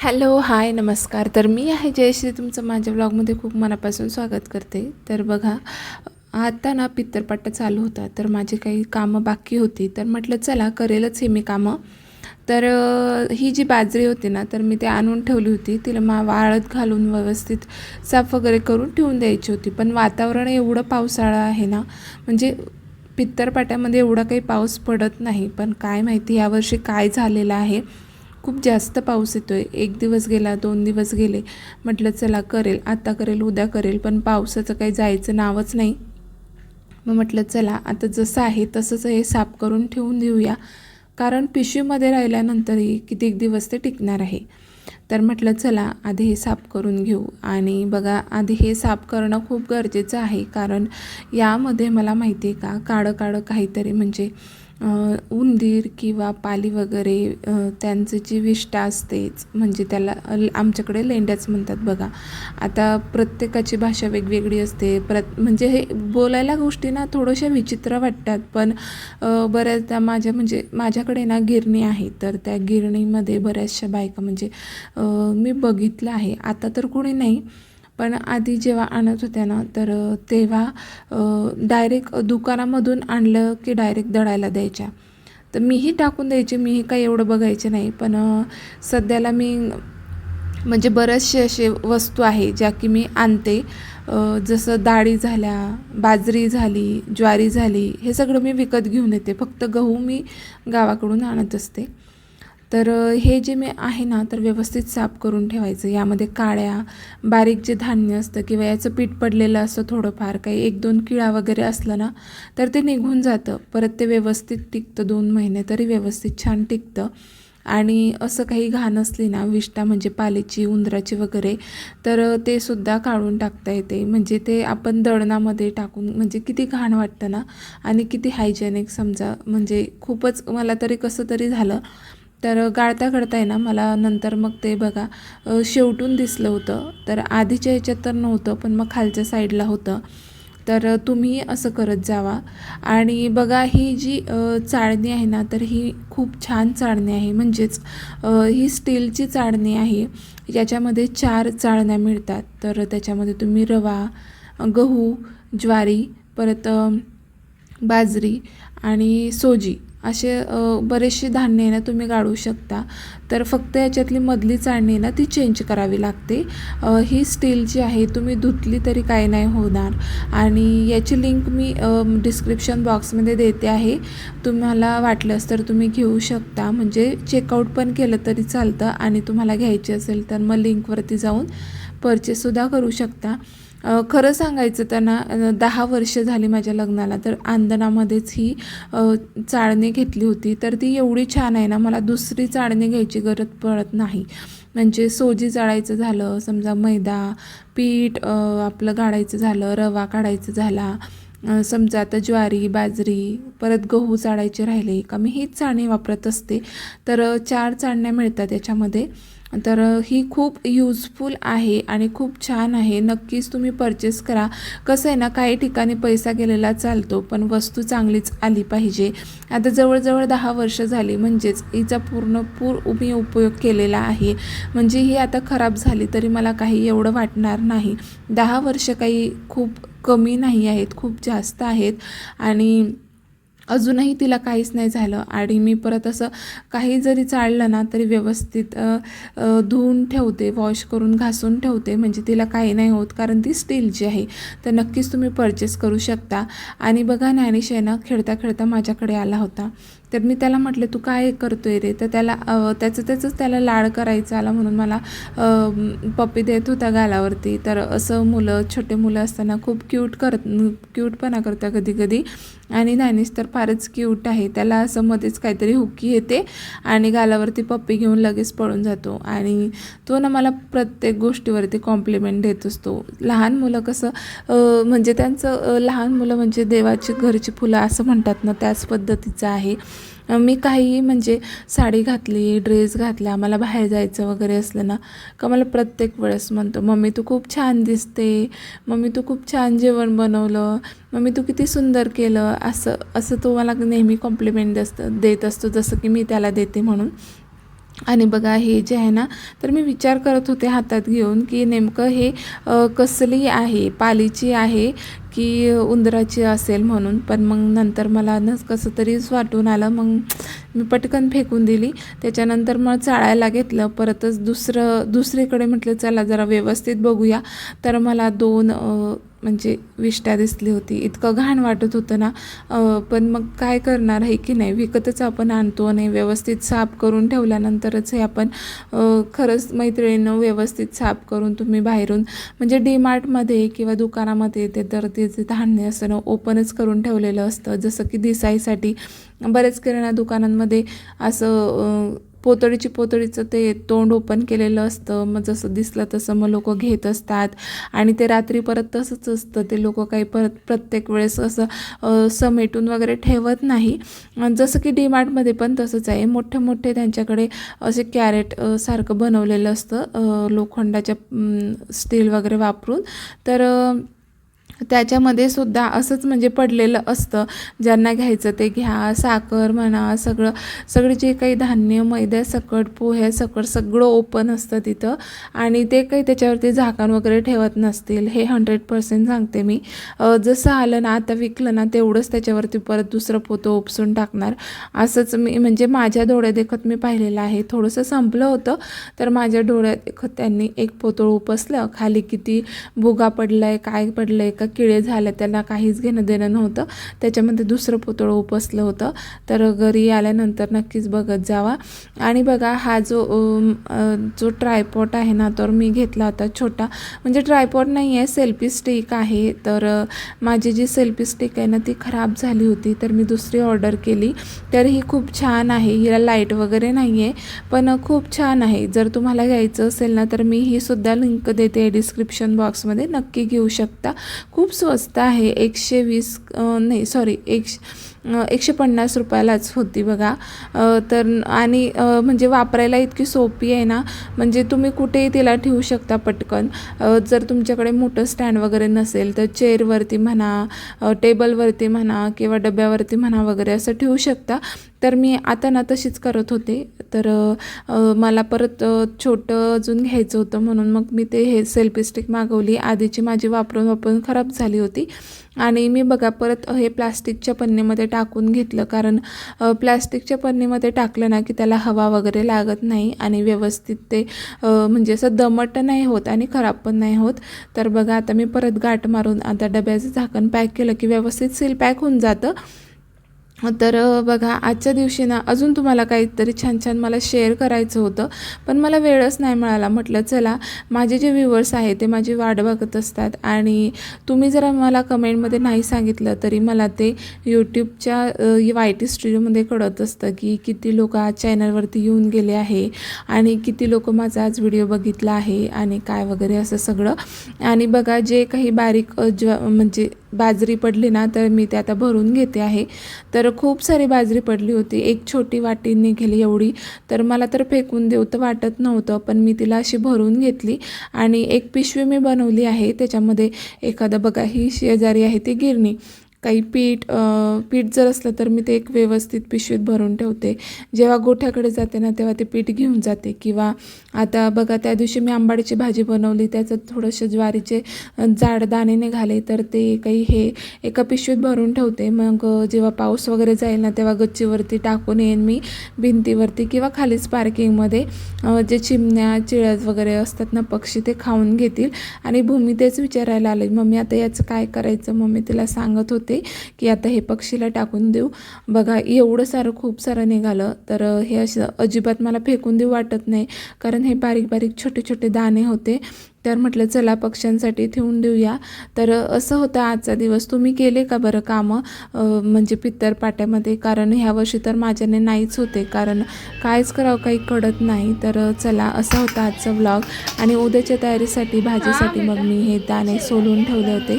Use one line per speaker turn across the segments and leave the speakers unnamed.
Hello hi नमस्कार. तर मी आहे जयश्री. तुमचं माझ्या ब्लॉगमध्ये खूप मनापासून स्वागत करते. तर बघा आता ना पित्तरपट्टा चालू होता तर माझी काही कामं बाकी होती. तर म्हटलं चला करेलच हे मी कामं. तर ही जी बाजरी होती ना तर मी ते आणून ठेवली होती. तिला मा वाळत घालून व्यवस्थित साफ वगैरे करून ठेवून द्यायची होती. पण वातावरण एवढं पावसाळा आहे ना म्हणजे पित्तरपाट्यामध्ये एवढा काही पाऊस पडत नाही. पण काय माहिती यावर्षी काय झालेलं आहे. खूप जास्त पाऊस येतो आहे एक दिवस गेला दोन दिवस गेले. म्हटलं चला करेल. आता करेल उद्या करेल पण पावसाचं काही जायचं नावच नाही. मग म्हटलं चला आता जसं आहे तसंच हे साफ करून ठेवून देऊया. कारण पिशवीमध्ये राहिल्यानंतरही कितीक दिवस ते टिकणार आहे. तर म्हटलं चला आधी हे साफ करून घेऊ. आणि बघा आधी हे साफ करणं खूप गरजेचं आहे. कारण यामध्ये मला माहिती आहे का काळं काळं काहीतरी म्हणजे उंदीर किंवा पाली वगैरे त्यांचं जी विष्ठा असतेच म्हणजे त्याला आमच्याकडे लेंड्याच म्हणतात बघा. आता प्रत्येकाची भाषा वेगवेगळी असते. प्रत म्हणजे हे बोलायला गोष्टी ना थोड्याशा विचित्र वाटतात पण बऱ्याचदा माझ्या म्हणजे माझ्याकडे ना गिरणी आहे तर त्या गिरणीमध्ये बऱ्याचशा बायका म्हणजे मी बघितलं आहे. आता तर कोणी नाही पण आधी जेव्हा आणत होत्या ना तर तेव्हा डायरेक्ट दुकानामधून आणलं की डायरेक्ट दळायला द्यायच्या. तर मीही टाकून द्यायचे मीही काही एवढं बघायचे नाही. पण सध्याला मी म्हणजे बरेचसे असे वस्तू आहे ज्या की मी आणते. जसं डाळी झाल्या बाजरी झाली ज्वारी झाली हे सगळं मी विकत घेऊन येते. फक्त गहू मी गावाकडून आणत असते. तर हे जे मी आहे ना तर व्यवस्थित साफ करून ठेवायचं. यामध्ये काळ्या बारीक जे धान्य असतं किंवा याचं पीठ पडलेलं असतं थोडंफार काही एक दोन किळा वगैरे असलं ना तर ते निघून जातं. परत ते व्यवस्थित टिकतं दोन महिने तरी व्यवस्थित छान टिकतं. आणि असं काही घाण असली ना विष्ठा म्हणजे पालीची उंदराची वगैरे तर ते सुद्धा काढून टाकता येते. म्हणजे ते आपण दळणामध्ये टाकून म्हणजे किती घाण वाटतं ना आणि किती हायजेनिक समजा म्हणजे खूपच मला तरी कसं तरी झालं तर गाळता गाळता आहे ना मला नंतर मग ते बघा शेवटून दिसलं होतं. तर आधीच्या ह्याच्यात तर नव्हतं पण मग खालच्या साईडला होतं. तर तुम्ही असं करत जावा. आणि बघा ही जी चाळणी आहे ना तर ही खूप छान चाळणी आहे. म्हणजेच ही स्टीलची चाळणी आहे. याच्यामध्ये चार चाळण्या मिळतात. तर त्याच्यामध्ये तुम्ही रवा गहू ज्वारी परत बाजरी आणि सोजी असे बरेचसे धान्य आहे ना तुम्ही गाळू शकता. तर फक्त याच्यातली मधली चाळणी आहे ना ती चेंज करावी लागते. ही ही स्टीलची आहे तुम्ही धुतली तरी काही नाही होणार. आणि याची लिंक मी डिस्क्रिप्शन बॉक्समध्ये देते आहे. तुम्हाला वाटलंच तर तुम्ही घेऊ शकता. म्हणजे चेकआउट पण केलं तरी चालतं आणि तुम्हाला घ्यायची असेल तर मग लिंकवरती जाऊन परचेससुद्धा करू शकता. खरं सांगायचं त्यांना दहा वर्ष झाली माझ्या लग्नाला तर आंदणामध्येच ही चाळणी घेतली होती. तर ती एवढी छान आहे ना मला दुसरी चाळणी घ्यायची गरज पडत नाही. म्हणजे सोजी जाळायचं झालं समजा मैदा पीठ आपलं गाळायचं झालं रवा काढायचं झाला समजा आता ज्वारी बाजरी परत गहू चाळायचे राहिले का मी हीच चाळणी वापरत असते. तर चार चाळण्या मिळतात याच्यामध्ये. तर ही खूप यूजफुल आहे आणि खूप छान आहे. नक्कीच तुम्ही परचेस करा. कसं आहे ना काही ठिकाणी पैसा गेलेला चालतो पण वस्तू चांगलीच आली पाहिजे. आता जवळजवळ दहा वर्ष झाली म्हणजेच हिचा पूर्ण पूर मी उपयोग केलेला आहे. म्हणजे ही आता खराब झाली तरी मला काही एवढं वाटणार नाही. दहा वर्ष काही खूप कमी नाही आहेत खूप जास्त आहेत. आणि अजूनही तिला काहीच नाही झालं. आणि मी परत असं काही जरी चाळलं ना तरी व्यवस्थित धुवून ठेवते वॉश करून घासून ठेवते. म्हणजे तिला काही नाही होत कारण ती स्टीलची आहे तर नक्कीच तुम्ही परचेस करू शकता. आणि बघा ज्ञानेश आहे ना खेळता खेळता माझ्याकडे आला होता. तर मी त्याला म्हटलं तू काय करतोय रे? तर त्याला त्याचं त्याचंच त्याला लाड करायचं आला म्हणून मला पप्पी देत होता गालावरती. तर असं मुलं छोटे मुलं असताना खूप क्यूट करत क्यूटपणा करता कधी कधी. आणि ज्ञानेश तर फारच क्यूट आहे. त्याला असं मध्येच काहीतरी हुकी येते आणि गालावरती पप्पी घेऊन लगेच पळून जातो. आणि तो ना मला प्रत्येक गोष्टीवरती कॉम्प्लिमेंट देत असतो. लहान मुलं कसं म्हणजे त्यांचं लहान मुलं म्हणजे देवाची घरची फुलं असं म्हणतात ना त्याच पद्धतीचं आहे. मी काहीही म्हणजे साडी घातली ड्रेस घातला मला बाहेर जायचं वगैरे असलं ना का मला प्रत्येक वेळेस म्हणतो मम्मी तू खूप छान दिसते मम्मी तू खूप छान जेवण बनवलं मम्मी तू किती सुंदर केलं असं असं तो मला नेहमी कॉम्प्लिमेंट असतं देत असतो जसं की मी त्याला देते म्हणून. आणि बघा हे जे आहे ना तर मी विचार करत होते हातात घेऊन की नेमकं हे कसली आहे? पालीची आहे की उंदराची असेल म्हणून? पण मग नंतर मला न कसं तरीच वाटून आलं. मग मी पटकन फेकून दिली. त्याच्यानंतर मग चाळायला घेतलं. परतच दुसरं दुसरीकडे म्हटलं चला जरा व्यवस्थित बघूया. तर मला दोन म्हणजे विष्ठा दिसली होती. इतकं घाण वाटत होतं ना. पण मग काय करणार आहे की नाही? विकतच आपण आणतो आणि व्यवस्थित साफ करून ठेवल्यानंतरच हे आपण खरंच मैत्रिणीनं व्यवस्थित साफ करून तुम्ही बाहेरून म्हणजे डीमार्टमध्ये किंवा दुकानामध्ये ते तर ते धान्य असतं ना ओपनच करून ठेवलेलं असतं. जसं की दिसायसाठी बरेच किराणा दुकानांमध्ये असं पोतळीची पोतळीचं ते तोंड ओपन केलेलं असतं. मग जसं दिसलं तसं मग लोक घेत असतात. आणि ते रात्री परत तसंच असतं. ते लोक काही परत प्रत्येक वेळेस असं समेटून वगैरे ठेवत नाही. जसं की डी मार्टमध्ये पण तसंच आहे. मोठे मोठे त्यांच्याकडे असे कॅरेट सारखं बनवलेलं असतं लोखंडाच्या स्टील वगैरे वापरून. तर त्याच्यामध्ये सुद्धा असंच म्हणजे पडलेलं असतं. ज्यांना घ्यायचं ते घ्या साखर म्हणा सगळं सगळे जे काही धान्य मैद्या सकट पोहे सकट सगळं ओपन असतं तिथं. आणि ते काही त्याच्यावरती झाकण वगैरे ठेवत नसतील हे हंड्रेड पर्सेंट सांगते मी. जसं आलं ना आता विकलं ना तेवढंच त्याच्यावरती परत दुसरं पोतं उपसून टाकणार. असंच मी म्हणजे माझ्या डोळ्या देखत मी पाहिलेलं आहे. थोडंसं संपलं होतं तर माझ्या डोळ्यादेखत त्यांनी एक पोतळ उपसलं. खाली किती भुगा आहे काय पडलं आहे का किळे झाले त्याला काहीच घेणं देणं नव्हतं. त्याच्यामध्ये दुसरं पुतळं उपसलं होतं. तर घरी आल्यानंतर नक्कीच बघत जावा. आणि बघा हा जो जो ट्रायपॉट आहे ना तर मी घेतला होता छोटा. म्हणजे ट्रायपॉट नाही आहे सेल्फी स्टिक आहे. तर माझी जी सेल्फी स्टिक आहे ना ती खराब झाली होती. तर मी दुसरी ऑर्डर केली. तर ही खूप छान आहे. हिला लाइट वगैरे नाही आहे पण खूप छान आहे. जर तुम्हाला घ्यायचं असेल ना तर मी ही सुद्धा लिंक देते डिस्क्रिप्शन बॉक्समध्ये नक्की घेऊ शकता. खूप खूप स्वस्त आहे. एकशे वीस नाही सॉरी एकशे एकशे पन्नास रुपयालाच होती बघा. तर आणि म्हणजे वापरायला इतकी सोपी आहे ना म्हणजे तुम्ही कुठेही तिला ठेवू शकता पटकन. जर तुमच्याकडे मोठं स्टँड वगैरे नसेल तर चेअरवरती म्हणा टेबलवरती म्हणा किंवा डब्यावरती म्हणा वगैरे असं ठेवू शकता. तर मी आता ना तशीच करत होते. तर मला परत छोटं अजून घ्यायचं होतं म्हणून मग मी ते हे सेल्फी स्टिक मागवली. आधीची माझी वापरून वापरून खराब झाली होती. आणि मी बघा परत हे प्लास्टिकच्या पन्नीमध्ये टाकून घेतलं. कारण प्लास्टिकच्या पन्नीमध्ये टाकलं ना की त्याला हवा वगैरे लागत नाही आणि व्यवस्थित ते म्हणजे असं दमट नाही होत आणि खराब पण नाही होत. तर बघा आता मी परत गाठ मारून आता डब्याचं झाकण पॅक केलं की व्यवस्थित सील पॅक होऊन जातं. तर बघा आजच्या दिवशी ना अजून तुम्हाला काहीतरी छान छान मला शेअर करायचं होतं पण मला वेळच नाही मिळाला. म्हटलं चला माझे जे व्ह्युअर्स आहे ते माझी वाट बघत असतात आणि तुम्ही जरा मला कमेंटमध्ये नाही सांगितलं तरी मला ते यूट्यूबच्या वाय टी स्टुडिओमध्ये कळत असतं की किती लोक आज चॅनलवरती येऊन गेले आहे आणि किती लोक माझा आज व्हिडिओ बघितला आहे आणि काय वगैरे असं सगळं. आणि बघा जे काही बारीक ज म्हणजे बाजरी पडली ना तर मी ते आता भरून घेते आहे. तर खूप सारी बाजरी पडली होती. एक छोटी वाटी निघाली एवढी. तर मला तर फेकून देऊ तर वाटत नव्हतं पण मी तिला अशी भरून घेतली. आणि एक पिशवी मी बनवली आहे. त्याच्यामध्ये एखादं बघा ही शेजारी आहे ती गिरणी. काही पीठ पीठ जर असलं तर मी ते एक व्यवस्थित पिशवीत भरून ठेवते. जेव्हा गोठ्याकडे जाते ना तेव्हा ते पीठ घेऊन जाते. किंवा आता बघा त्या दिवशी मी आंबाडीची भाजी बनवली त्याचं थोडंसं ज्वारीचे जाड दाणे निघाले तर ते काही हे एका पिशवीत भरून ठेवते. मग जेव्हा पाऊस वगैरे जाईल ना तेव्हा गच्चीवरती टाकून येईन मी भिंतीवरती किंवा खालीच पार्किंगमध्ये. जे चिमण्या चिळ्या वगैरे असतात ना पक्षी ते खाऊन घेतील. आणि भूमी तेच विचारायला आले मम्मी आता याचं काय करायचं? मम्मी तिला सांगत होते. की आता हे पक्षीला टाकून देऊ. बघा एवढं सारं खूप सारं निघालं तर हे असं अजिबात मला फेकून देऊ वाटत नाही. कारण हे बारीक बारीक छोटे छोटे दाणे होते. तर म्हटलं चला पक्ष्यांसाठी ठेवून देऊया. तर असं होतं आजचा दिवस. तुम्ही केले का बरं कामं? म्हणजे पित्तर पाट्यामध्ये? कारण ह्या वर्षी तर माझ्याने नाहीच होते. कारण कायच करावं काही कळत नाही. तर चला असा होता आजचा ब्लॉग आणि उद्याच्या तयारीसाठी भाजीसाठी मग मी हे दाणे सोलून ठेवले होते.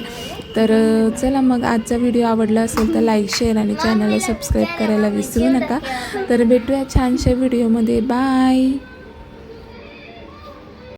तर चला मग आजचा व्हिडिओ आवडला असेल तर लाईक शेअर आणि चॅनलला सबस्क्राईब करायला विसरू नका. तर भेटूया छानशा व्हिडिओमध्ये. बाय